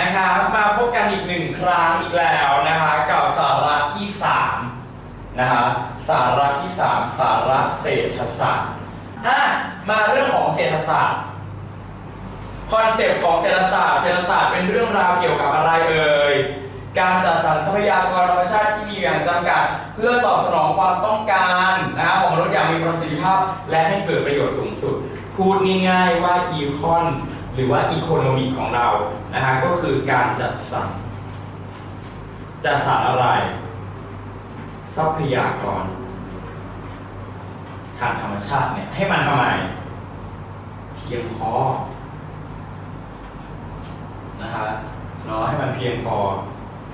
นะคะมาพบกันอีกหนึ่งครั้งอีกแล้วนะคะกับสาระที่สามนะคะสาระที่สามสาระเศรษฐศาสตร์อะมาเรื่องของเศรษฐศาสตร์คอนเซปต์ของเศรษฐศาสตร์เศรษฐศาสตร์เป็นเรื่องราวเกี่ยวกับอะไรเอ่ยการจัดสรรทรัพยากรธรรมชาติที่มีอยู่อย่างจำกัด เพื่อตอบสนองความต้องการนะของมนุษย์อย่างมีประสิทธิภาพ และให้เกิดประโยชน์สูงสุด พูดง่ายๆว่าอีคอน หรือว่าอีโคโนมีของเรานะฮะก็คือการจัดสรรจัดสรรอะไร ทรัพยากร ทางธรรมชาติเนี่ยให้มันทำไมเพียงพอนะฮะเนาะให้มันเพียงพอ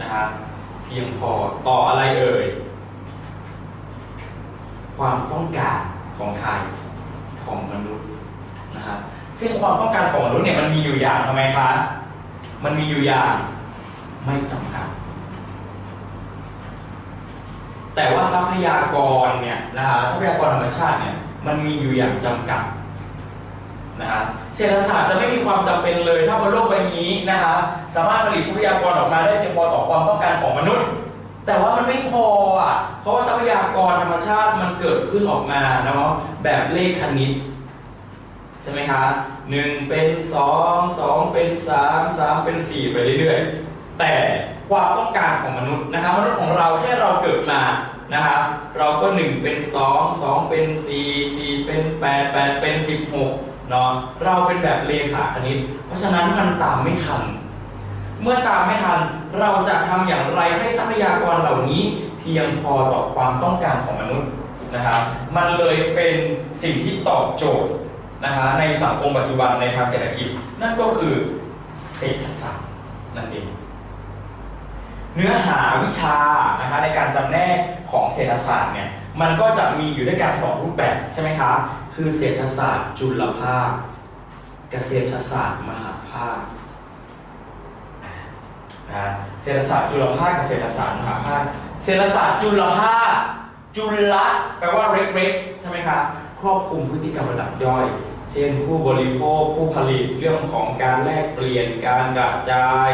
นะฮะเพียงพอต่ออะไรเอ่ย ความต้องการของใครของมนุษย์นะฮะ ซึ่งความต้องการของมนุษย์เนี่ยมันมีอยู่อย่างทำไมคะ มันมีอยู่อย่างไม่จำกัด แต่ว่าทรัพยากรเนี่ยนะฮะทรัพยากรธรรมชาติเนี่ยมันมีอยู่อย่างจำกัดนะฮะเศรษฐศาสตร์จะไม่มีความจำเป็นเลยถ้าบนโลกใบนี้นะฮะสามารถผลิตทรัพยากรออกมาได้เพียงพอต่อความต้องการของมนุษย์ แต่ว่ามันไม่พออะเพราะว่าทรัพยากรธรรมชาติมันเกิดขึ้นออกมาเนาะแบบเลขคณิต ใช่ไหมคะหนึ่งเป็นสองสองเป็นสามสามเป็นสี่ไปเรื่อยๆ แต่ความต้องการของมนุษย์นะคะมนุษย์ของเราแค่เราเกิดมานะคะเราก็หนึ่งเป็นสองสองเป็นสี่สี่เป็นแปดแปดเป็นสิบหกเนาะเราเป็นแบบเลขาคณิต เพราะฉะนั้นมันตามไม่ทัน เมื่อตามไม่ทันเราจะทำอย่างไรให้ทรัพยากรเหล่านี้เพียงพอต่อความต้องการของมนุษย์นะครับ มันเลยเป็นสิ่งที่ตอบโจทย์ นะคะในสังคมปัจจุบันในทางเศรษฐกิจ นั่นก็คือเศรษฐศาสตร์นั่นเองเนื้อหาวิชานะคะในการจำแนกของเศรษฐศาสตร์เนี่ยมันก็จะมีอยู่ด้วยกันสองรูปแบบใช่ไหมคะคือเศรษฐศาสตร์จุลภาคเกษตรศาสตร์มหาภาคนะเศรษฐศาสตร์จุลภาคกับเศรษฐศาสตร์มหาภาคเศรษฐศาสตร์จุลภาคจุลแปลว่าเล็กๆใช่ไหมครับ รอบคลุมพฤติกรรมระดับย่อย เช่นผู้บริโภคผู้ผลิตเรื่องของการแลกเปลี่ยนการกระจาย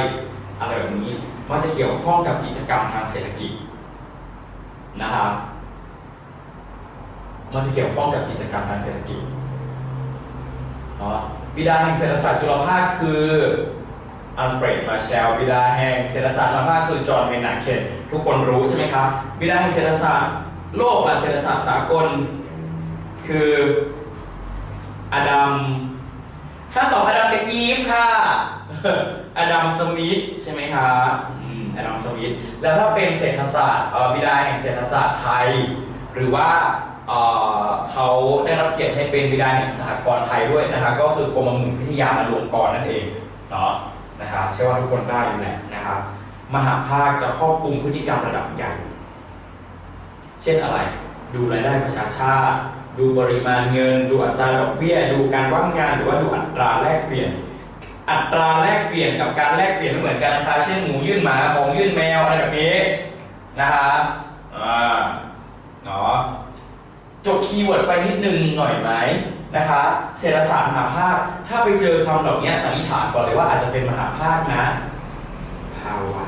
อะไรแบบนี้มันจะเกี่ยวข้องกับกิจกรรมทางเศรษฐกิจนะครับมันจะเกี่ยวข้องกับกิจกรรมทางเศรษฐกิจเนาะบิดาแห่งเศรษฐศาสตร์จุลภาคคืออัลเฟรดมาเชลบิดาแห่งเศรษฐศาสตร์มากคือจอห์นเมนาเคนทุกคนรู้ใช่ไหมครับบิดาแห่งเศรษฐศาสตร์โลกและเศรษฐศาสตร์สากล คืออดัมถ้าตอบอดัมกับอีฟค่ะ อดัมสมิธใช่ไหมครับอืมอดัมสมิธแล้วถ้าเป็นเศรษฐศาสตร์เอ่อบิดาแห่งเศรษฐศาสตร์ไทย หรือว่าเอ่อเขาได้รับเกียรติให้เป็นบิดาแห่งสหกรณ์ไทยด้วยนะครับก็คือกรมหมุนพิทยาลงกรณ์นั่นเองเนาะนะครับเชื่อว่าทุกคนได้อยู่แหละนะครับมหาภาคจะครอบคลุมพฤติกรรมระดับใหญ่ เช่นอะไร ดูรายได้ประชาชาติ ดูปริมาณเงิน ดูอัตราดอกเบี้ย ดูการว่างงานหรือว่าดูอัตราแลกเปลี่ยน อัตราแลกเปลี่ยนกับการแลกเปลี่ยนไม่เหมือนกันนะคะเช่นหมูยื่นหมาของยื่นแมวอะไรแบบนี้นะครับอ่าเนาะจดคีย์เวิร์ดไปนิดนึงหน่อยไหมนะคะเศรษฐศาสตร์มหาภาค ถ้าไปเจอคำเหล่านี้สันนิษฐานก่อนเลยว่าอาจจะเป็นมหาภาคนะภาวะ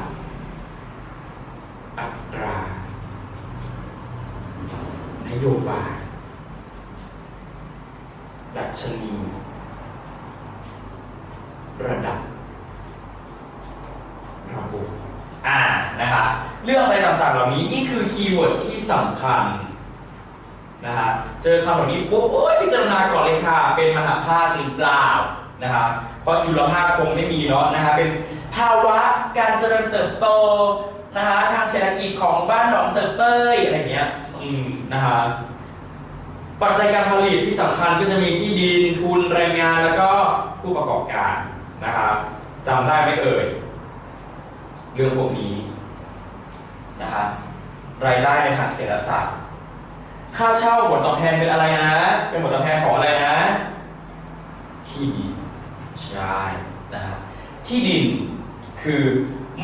อัตรานโยบาย ดัชนี ระดับ ระบบอ่านะคะเรื่องอะไรต่างๆ เหล่านี้นี่คือคีย์เวิร์ดที่สำคัญนะฮะเจอคำเหล่านี้ปุ๊บเอ้ยพิจารณาก่อนเลยค่ะ เป็นมหาภาคหรือเปล่านะครับเพราะจุลภาคคงไม่มีเนาะนะฮะเป็นภาวะการเจริญเติบโตนะฮะทางเศรษฐกิจของบ้านหนองเติบเต้ยอะไรเงี้ยอืมนะฮะ ปัจจัยการผลิตที่สำคัญก็จะมีที่ดินทุนแรงงานแล้วก็ผู้ประกอบการนะครับจำได้ไหมเอ่ยเรื่องพวกนี้นะครับรายได้ในทางเศรษฐศาสตร์ค่าเช่าผลตอบแทนเป็นอะไรนะ เป็นผลตอบแทนของอะไรนะ ที่ดินใช่นะฮะที่ดินคือ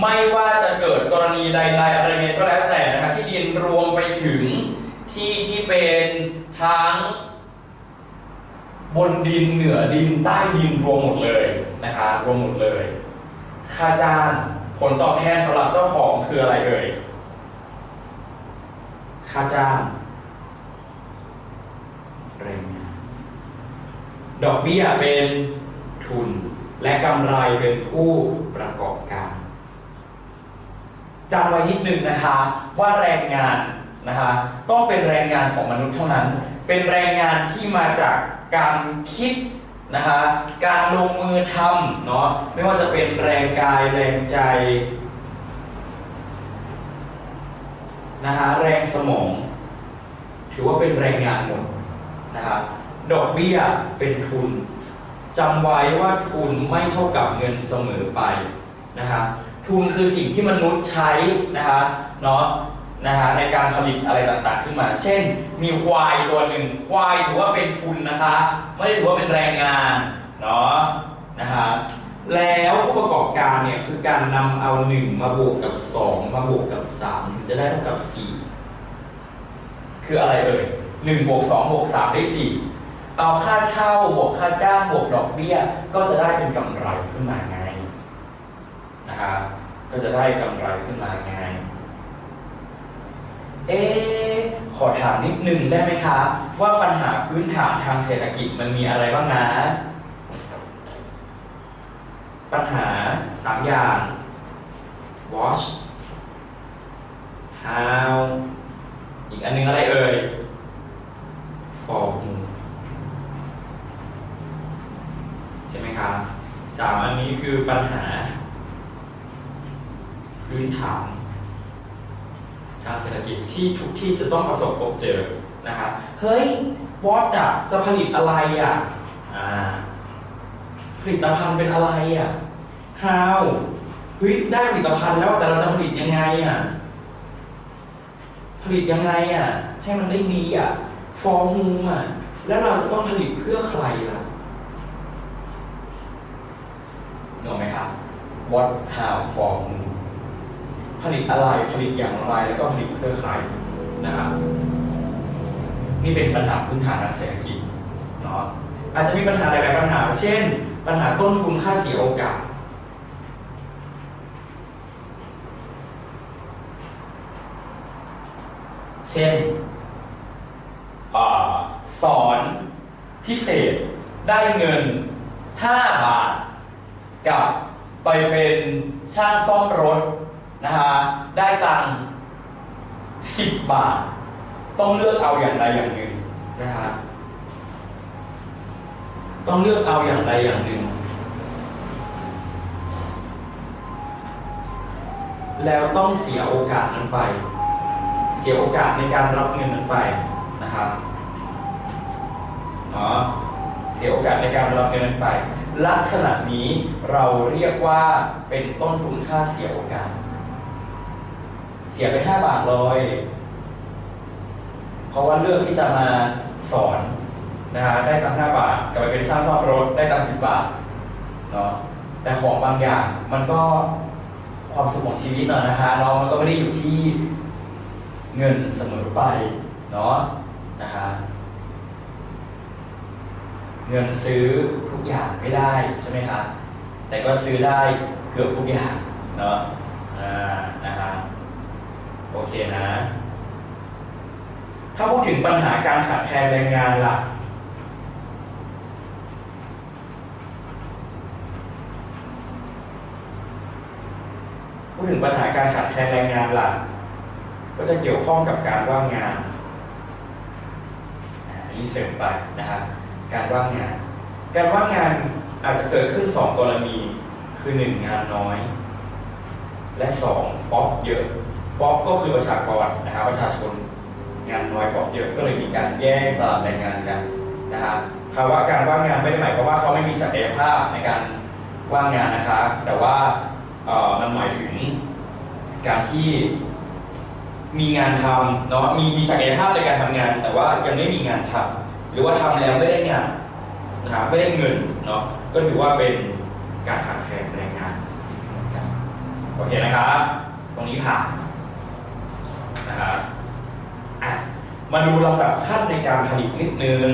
ไม่ว่าจะเกิดกรณีใดๆอะไรเงี้ยก็แล้วแต่นะครับที่ดินรวมไปถึงที่ที่เป็น ทั้งบนดินเหนือดินใต้ดินรวมหมดเลยนะคะรวมหมดเลย ค่าจ้างผลตอบแทนสำหรับเจ้าของคืออะไรเอ่ยค่าจ้างแรงงานดอกเบี้ยเป็นทุนและกำไรเป็นผู้ประกอบการจำไว้นิดนึงนะคะว่าแรงงาน นะคะต้องเป็นแรงงานของมนุษย์เท่านั้น เป็นแรงงานที่มาจากการคิดนะคะการลงมือทำเนาะไม่ว่าจะเป็นแรงกายแรงใจนะคะแรงสมอง ถือว่าเป็นแรงงานหมดนะครับดอกเบี้ยเป็นทุนจำไว้ว่าทุนไม่เท่ากับเงินเสมอไปนะครับทุนคือสิ่งที่มนุษย์ใช้นะคะเนาะ นะฮะในการผลิตอะไรต่างๆขึ้นมา เช่น มีควายตัวหนึ่งควายถือว่าเป็นทุนนะคะ ไม่ได้ถือว่าเป็นแรงงานเนาะนะฮะแล้วผู้ประกอบการเนี่ยคือการนำเอาหนึ่งมาบวกกับสองมาบวกกับสามถึงจะได้เท่ากับสี่คืออะไรเอ่ยหนึ่งบวกสองบวกสามได้สี่เอาค่าเช่าบวกค่าจ้างบวกดอกเบี้ย ก็จะได้เป็นกำไรขึ้นมาไงนะครับก็จะได้กำไรขึ้นมาไง เอ๊ขอถามนิดนึงได้ไหมคะ ว่าปัญหาพื้นฐานทางเศรษฐกิจมันมีอะไรบ้างนะ ปัญหาสามอย่าง watch how อีกอันนึงอะไรเอ่ย for whom ใช่ไหมครับสามอันนี้คือปัญหา พื้นฐาน ทางเศรษฐกิจที่ทุกที่จะต้องประสบพบเจอนะครับเฮ้ยวอตอะจะผลิตอะไรอะอ่าผลิตภัณฑ์เป็นอะไรอะ how เฮ้ยได้ผลิตภัณฑ์แล้วแต่เราจะผลิตยังไงอะผลิตยังไงอะ ให้มันได้ดีอะ for whom อะ แล้วเราจะต้องผลิตเพื่อใครล่ะนึกออกไหมครับ what how for whom ผลิตอะไรผลิตอย่างไรแล้วก็ผลิตเพื่อใครนะครับนี่เป็นปัญหาพื้นฐานทางเศรษฐกิจเนาะอาจจะมีปัญหาหลายๆปัญหา เช่น ปัญหาต้นทุนค่าเสียโอกาสเช่นอสอนพิเศษได้เงิน 5 บาท กับไปเป็นช่างซ่อมรถ นะฮะได้ตังค์10บาท ต้องเลือกเอาอย่างใดอย่างหนึ่งนะฮะต้องเลือกเอาอย่างใดอย่างหนึ่ง แล้วต้องเสียโอกาสนั้นไป เสียโอกาสในการรับเงินนั้นไปนะครับเนาะเสียโอกาสในการรับเงินนั้นไป ลักษณะนี้เราเรียกว่าเป็นต้นทุนค่าเสียโอกาส สียไปห้าบาทเลยเพราะว่าเลือกที่จะมาสอนนะฮะได้ตังห้าบาทกลับไปเป็นช่างซ่อมรถได้ตังสิบบาทเนาะแต่ของบางอย่างมันก็ความสุขของชีวิตเนาะนะฮะเรามันก็ไม่ได้อยู่ที่เงินเสมอไปเนาะนะฮะเงินซื้อทุกอย่างไม่ได้ใช่ไหมครับแต่ก็ซื้อได้เกือบทุกอย่างเนาะอ่านะฮะ โอเคนะ ถ้าพูดถึงปัญหาการขาดแคลนแรงงานล่ะ พูดถึงปัญหาการขาดแคลนแรงงานล่ะ ก็จะเกี่ยวข้องกับการว่างงานอันนี้เสริมไปนะครับ การว่างงาน การว่างงานอาจจะเกิดขึ้นสองกรณี คือหนึ่งงานน้อย และสองป๊อปเยอะ ป๊อปก็คือประชากรนะครับประชาชนงานน้อยกว่าเยอะก็เลยมีการแย่งตลาดแรงงานกันนะครับภาวะการว่างงานไม่ได้หมายความว่าเขาไม่มีศักยภาพในการว่างงานนะครับ แต่ว่ามันหมายถึงการที่มีงานทำเนาะมีมีศักยภาพในการทำงาน แต่ว่ายังไม่มีงานทำหรือว่าทำแล้วไม่ได้งานนะครับไม่ได้เงินเนาะก็ถือว่าเป็นการขาดแคลนแรงงานโอเคนะครับ ตรงนี้ผ่าน นะครับอะมาดูลำดับขั้นในการผลิตนิดนึง